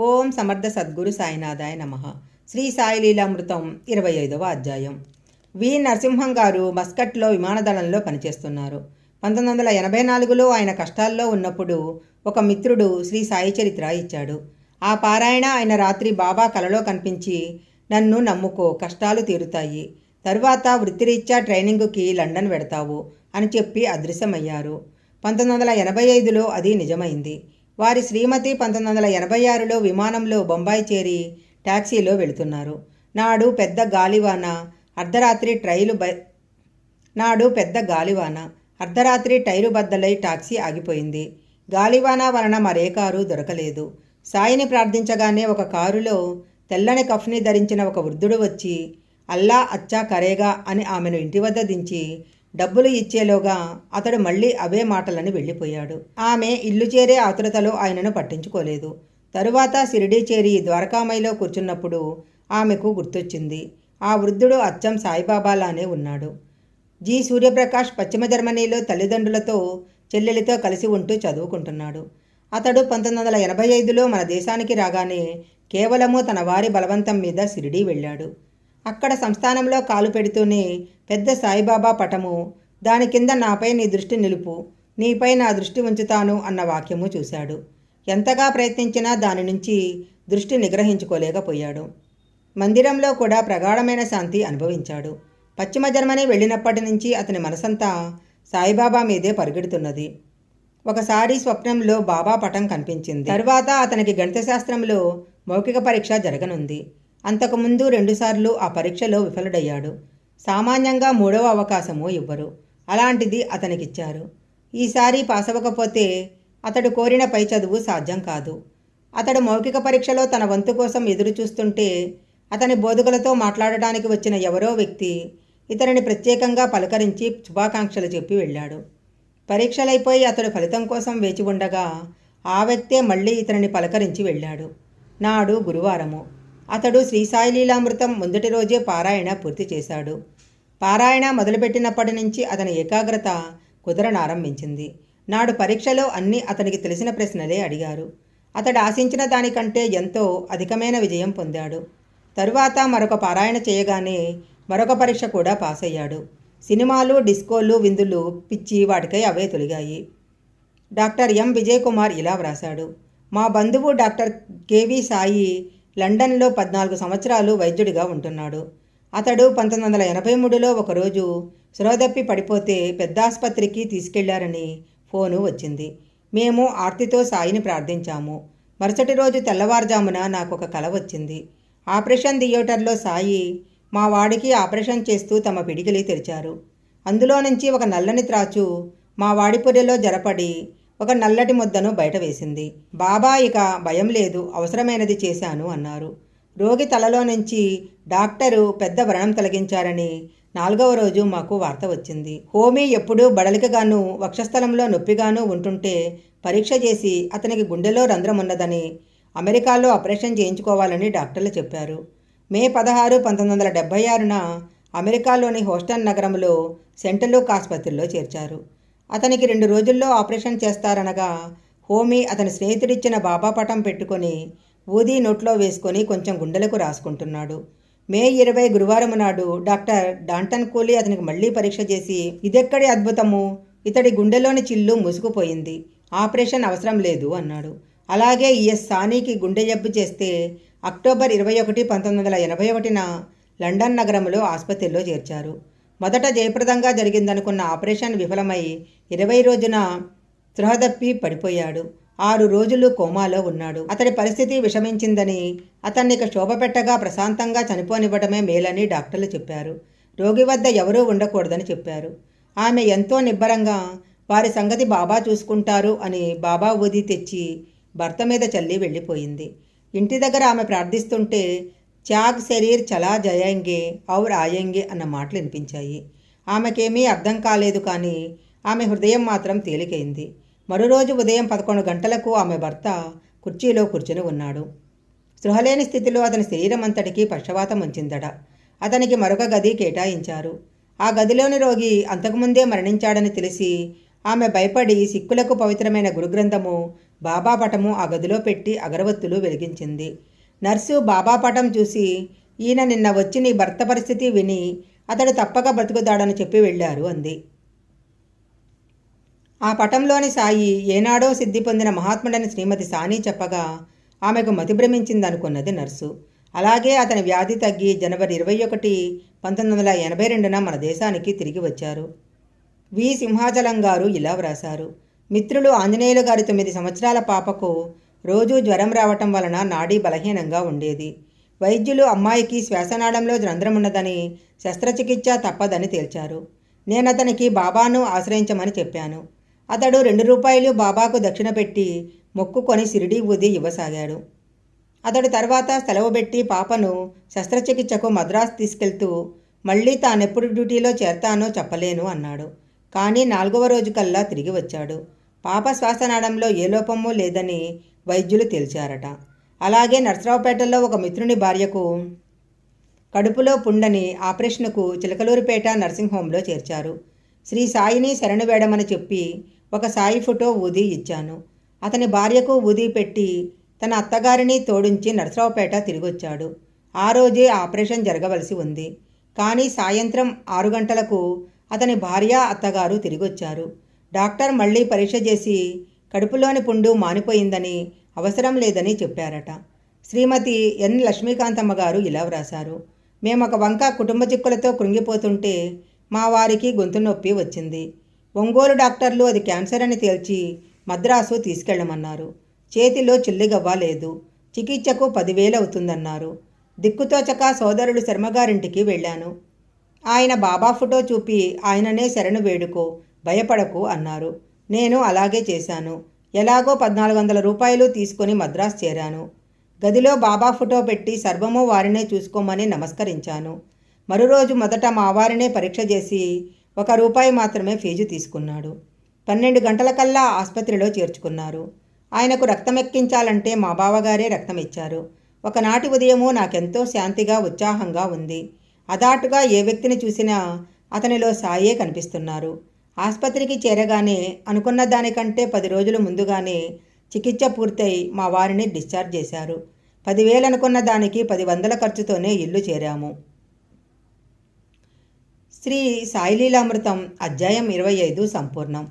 ఓం సమర్థ సద్గురు సాయినాథాయ నమ. శ్రీ సాయి లీలామృతం ఇరవై ఐదవ అధ్యాయం. వి. నరసింహం గారు మస్కట్లో విమానదళంలో పనిచేస్తున్నారు. పంతొమ్మిది వందల ఎనభై నాలుగులో ఆయన కష్టాల్లో ఉన్నప్పుడు ఒక మిత్రుడు శ్రీ సాయి చరిత్ర ఇచ్చాడు. ఆ పారాయణ ఆయన రాత్రి బాబా కలలో కనిపించి నన్ను నమ్ముకో కష్టాలు తీరుతాయి. తరువాత వృత్తిరీత్యా ట్రైనింగుకి లండన్ వెడతావు అని చెప్పి అదృశ్యమయ్యారు. పంతొమ్మిది వందల ఎనభై ఐదులో అది నిజమైంది. వారి శ్రీమతి పంతొమ్మిది వందల ఎనభై ఆరులో విమానంలో బొంబాయి చేరి టాక్సీలో వెళుతున్నారు. నాడు పెద్ద గాలివాన అర్ధరాత్రి ట్రైలు బ నాడు పెద్ద గాలివాన అర్ధరాత్రి టైరు బద్దలై టాక్సీ ఆగిపోయింది. గాలివాన వలన మరే కారు దొరకలేదు. సాయిని ప్రార్థించగానే ఒక కారులో తెల్లని కఫ్ని ధరించిన ఒక వృద్ధుడు వచ్చి అల్లా అచ్చా కరేగా అని ఆమెను ఇంటి వద్ద దించి డబ్బులు ఇచ్చేలోగా అతడు మళ్ళీ అవే మాటలని వెళ్ళిపోయాడు. ఆమె ఇల్లు చేరే ఆతురతలో ఆయనను పట్టించుకోలేదు. తరువాత షిరిడీ చేరి ద్వారకామయిలో కూర్చున్నప్పుడు ఆమెకు గుర్తొచ్చింది. ఆ వృద్ధుడు అచ్చం సాయిబాబాలానే ఉన్నాడు. జి. సూర్యప్రకాష్ పశ్చిమ జర్మనీలో తల్లిదండ్రులతో చెల్లెలితో కలిసి ఉంటూ చదువుకుంటున్నాడు. అతడు పంతొమ్మిది వందల ఎనభై ఐదులో మన దేశానికి రాగానే కేవలము తన వారి బలవంతం మీద షిరిడీ వెళ్ళాడు. అక్కడ సంస్థానంలో కాలు పెడుతూనే పెద్ద సాయిబాబా పటము దాని కింద నాపై నీ దృష్టి నిలుపు నీపై నా దృష్టి ఉంచుతాను అన్న వాక్యము చూశాడు. ఎంతగా ప్రయత్నించినా దాని నుంచి దృష్టి నిగ్రహించుకోలేకపోయాడు. మందిరంలో కూడా ప్రగాఢమైన శాంతి అనుభవించాడు. పశ్చిమ జర్మనీ వెళ్ళినప్పటి నుంచి అతని మనసంతా సాయిబాబా మీదే పరిగెడుతున్నది. ఒకసారి స్వప్నంలో బాబా పటం కనిపించింది. తరువాత అతనికి గణిత శాస్త్రంలో మౌఖిక పరీక్ష జరగనుంది. అంతకుముందు రెండుసార్లు ఆ పరీక్షలో విఫలుడయ్యాడు. సామాన్యంగా మూడవ అవకాశము ఇవ్వరు. అలాంటిది అతనికిచ్చారు. ఈసారి పాస్ అవ్వకపోతే అతడు కోరిన పై చదువు సాధ్యం కాదు. అతడు మౌఖిక పరీక్షలో తన వంతు కోసం ఎదురు చూస్తుంటే అతని బోధకులతో మాట్లాడటానికి వచ్చిన ఎవరో వ్యక్తి ఇతనిని ప్రత్యేకంగా పలకరించి శుభాకాంక్షలు చెప్పి వెళ్ళాడు. పరీక్షలైపోయి అతడు ఫలితం కోసం వేచి ఉండగా ఆ వ్యక్తే మళ్ళీ ఇతనిని పలకరించి వెళ్ళాడు. నాడు గురువారము. అతడు శ్రీసాయి లీలామృతం ముందటి రోజే పారాయణ పూర్తి చేశాడు. పారాయణ మొదలుపెట్టినప్పటి నుంచి అతని ఏకాగ్రత కుదరనారంభించింది నాడు పరీక్షలో అన్నీ అతనికి తెలిసిన ప్రశ్నలే అడిగారు. అతడు ఆశించిన దానికంటే ఎంతో అధికమైన విజయం పొందాడు. తరువాత మరొక పారాయణ చేయగానే మరొక పరీక్ష కూడా పాస్ అయ్యాడు సినిమాలు డిస్కోలు విందులు పిచ్చి వాటికై అవే తొలిగాయి. Doctor M. విజయ్ కుమార్ ఇలా వ్రాశాడు. మా బంధువు డాక్టర్ కేవి సాయి లండన్లో పద్నాలుగు సంవత్సరాలు వైద్యుడిగా ఉంటున్నాడు. అతడు పంతొమ్మిది వందల ఎనభై మూడులో ఒకరోజు శ్రోదప్పి పడిపోతే పెద్ద ఆసుపత్రికి తీసుకెళ్ళారని ఫోను వచ్చింది. మేము ఆర్తితో సాయిని ప్రార్థించాము. మరుసటి రోజు తెల్లవారుజామున నాకు ఒక కల వచ్చింది. ఆపరేషన్ థియేటర్లో సాయి మా వాడికి ఆపరేషన్ చేస్తూ తమ పిడికిలి తెరిచారు. అందులో నుంచి ఒక నల్లని త్రాచు మా వాడిపురిలో జరపడి ఒక నల్లటి ముద్దను బయట వేసింది. బాబా ఇక భయం లేదు అవసరమైనది చేశాను అన్నారు. రోగి తలలో నుంచి డాక్టరు పెద్ద వ్రణం తొలగించారని నాలుగవ రోజు మాకు వార్త వచ్చింది. హోమీ ఎప్పుడూ బడలికగాను వక్షస్థలంలో నొప్పిగాను ఉంటుంటే పరీక్ష చేసి అతనికి గుండెలో రంధ్రం ఉన్నదని అమెరికాలో ఆపరేషన్ చేయించుకోవాలని డాక్టర్లు చెప్పారు. మే పదహారు పంతొమ్మిది వందల డెబ్బై ఆరున అమెరికాలోని హోస్టన్ నగరంలో సెంట్రల్ లూక్ ఆసుపత్రిలో చేర్చారు. అతనికి రెండు రోజుల్లో ఆపరేషన్ చేస్తారనగా హోమీ అతని స్నేహితుడిచ్చిన బాబా పటం పెట్టుకొని ఊది నోట్లో వేసుకొని కొంచెం గుండెలకు రాసుకుంటున్నాడు. మే ఇరవై గురువారం నాడు డాక్టర్ డాంటన్ కూలీ అతనికి మళ్ళీ పరీక్ష చేసి ఇదెక్కడి అద్భుతము? ఇతడి గుండెలోని చిల్లు ముసుగుపోయింది ఆపరేషన్ అవసరం లేదు అన్నాడు. అలాగే ఈఎస్ సానీకి గుండె జబ్బు చేస్తే అక్టోబర్ ఇరవై ఒకటి పంతొమ్మిది వందల ఎనభై ఒకటిన లండన్ నగరంలో ఆసుపత్రిలో చేర్చారు. మొదట జయప్రదంగా జరిగిందనుకున్న ఆపరేషన్ విఫలమై ఇరవై రోజున త్రహదప్పి పడిపోయాడు. ఆరు రోజులు కోమాలో ఉన్నాడు. అతడి పరిస్థితి విషమించిందని అతన్ని ఇక శోభపెట్టగా ప్రశాంతంగా చనిపోనివ్వడమే మేలని డాక్టర్లు చెప్పారు. రోగి వద్ద ఎవరూ ఉండకూడదని చెప్పారు. ఆమె ఎంతో నిబ్బరంగా వారి సంగతి బాబా చూసుకుంటారు అని బాబా ఊది తెచ్చి భర్త మీద చల్లి వెళ్ళిపోయింది. ఇంటి దగ్గర ఆమె ప్రార్థిస్తుంటే త్యాగ్ శరీర్ చలా జయంగే ఔర్ ఆయంగే అన్న మాటలు వినిపించాయి ఆమెకేమీ అర్థం కాలేదు కానీ ఆమె హృదయం మాత్రం తేలికైంది. మరో రోజు ఉదయం పదకొండు గంటలకు ఆమె భర్త కుర్చీలో కూర్చుని ఉన్నాడు. స్పృహలేని స్థితిలో అతని శరీరం అంతటికీ పక్షవాతం ఉంచిందట. అతనికి మరొక గది కేటాయించారు. ఆ గదిలోని రోగి అంతకుముందే మరణించాడని తెలిసి ఆమె భయపడి సిక్కులకు పవిత్రమైన గురుగ్రంథము బాబా పటము ఆ గదిలో పెట్టి అగరవత్తులు వెలిగించింది. నర్సు బాబా పటం చూసి ఈయన నిన్న వచ్చి నీ భర్త పరిస్థితి విని అతడు తప్పక బ్రతుకుతాడని చెప్పి వెళ్ళారు అంది. ఆ పటంలోని సాయి ఏనాడో సిద్ధి పొందిన మహాత్ముడని శ్రీమతి సాని చెప్పగా ఆమెకు మతిభ్రమించిందనుకున్నది నర్సు. అలాగే అతని వ్యాధి తగ్గి జనవరి ఇరవై ఒకటి పంతొమ్మిది వందల ఎనభై రెండున మన దేశానికి తిరిగి వచ్చారు. వి. సింహాచలం గారు ఇలా వ్రాశారు. మిత్రులు ఆంజనేయులు గారి తొమ్మిది సంవత్సరాల పాపకు రోజూ జ్వరం రావటం వలన నాడీ బలహీనంగా ఉండేది. వైద్యులు అమ్మాయికి శ్వాసనాళంలో రంధ్రం ఉన్నదని శస్త్రచికిత్స తప్పదని తేల్చారు. నేను అతనికి బాబాను ఆశ్రయించమని చెప్పాను. అతడు రెండు రూపాయలు బాబాకు దక్షిణ పెట్టి మొక్కుకొని సిరిడి ఊది ఇవ్వసాగాడు. అతడు తర్వాత సెలవు పెట్టి పాపను శస్త్రచికిత్సకు మద్రాసు తీసుకెళ్తూ మళ్ళీ తానెప్పుడు డ్యూటీలో చేరతానో చెప్పలేను అన్నాడు. కానీ నాలుగవ రోజు కల్లా తిరిగి వచ్చాడు. పాప శ్వాసనాడంలో ఏ లోపమూ లేదని వైద్యులు తేల్చారట. అలాగే నర్సరావుపేటలో ఒక మిత్రుని భార్యకు కడుపులో పుండని ఆపరేషన్కు చిలకలూరిపేట నర్సింగ్ హోంలో చేర్చారు. శ్రీ సాయిని శరణు వేడమని చెప్పి ఒక సాయి ఫోటో ఊది ఇచ్చాను. అతని భార్యకు ఊది పెట్టి తన అత్తగారిని తోడించి నర్సరావుపేట తిరిగొచ్చాడు. ఆ రోజే ఆపరేషన్ జరగవలసి ఉంది. కానీ సాయంత్రం ఆరు గంటలకు అతని భార్య అత్తగారు తిరిగొచ్చారు. డాక్టర్ మళ్ళీ పరీక్ష చేసి కడుపులోని పుండు మానిపోయిందని అవసరం లేదని చెప్పారట. శ్రీమతి ఎన్. లక్ష్మీకాంతమ్మ గారు ఇలా వ్రాశారు. మేము ఒక వంక కుటుంబ చిక్కులతో కృంగిపోతుంటే మా వారికి గొంతు నొప్పి వచ్చింది. ఒంగోలు డాక్టర్లు అది క్యాన్సర్ అని తేల్చి మద్రాసు తీసుకెళ్ళమన్నారు చేతిలో చిల్లిగవ్వ లేదు. చికిత్సకు పదివేలు అవుతుందన్నారు. దిక్కుతోచక సోదరుడు శర్మగారింటికి వెళ్ళాను. ఆయన బాబా ఫోటో చూపి ఆయననే శరణు వేడుకో భయపడకు అన్నారు. నేను అలాగే చేశాను. ఎలాగో పద్నాలుగు వందల రూపాయలు తీసుకొని మద్రాసు చేరాను. గదిలో బాబా ఫోటో పెట్టి సర్వము వారినే చూసుకోమని నమస్కరించాను. మరురోజు మొదట మా వారినే పరీక్ష చేసి ఒక రూపాయి మాత్రమే ఫీజు తీసుకున్నాడు. పన్నెండు గంటలకల్లా ఆసుపత్రిలో చేర్చుకున్నారు. ఆయనకు రక్తం ఎక్కించాలంటే మా బావగారే రక్తం ఇచ్చారు ఒకనాటి ఉదయము నాకెంతో శాంతిగా ఉత్సాహంగా ఉంది. అదాటుగా ఏ వ్యక్తిని చూసినా అతనిలో సాయే కనిపిస్తున్నారు. ఆసుపత్రికి చేరగానే అనుకున్న దానికంటే పది రోజులు ముందుగానే చికిత్స పూర్తయి మా వారిని డిశ్చార్జ్ చేశారు. పదివేలు అనుకున్న దానికి పది వందల ఖర్చుతోనే ఇల్లు చేరాము. శ్రీ సాయిలీలామృతం అధ్యాయం ఇరవై ఐదు సంపూర్ణం.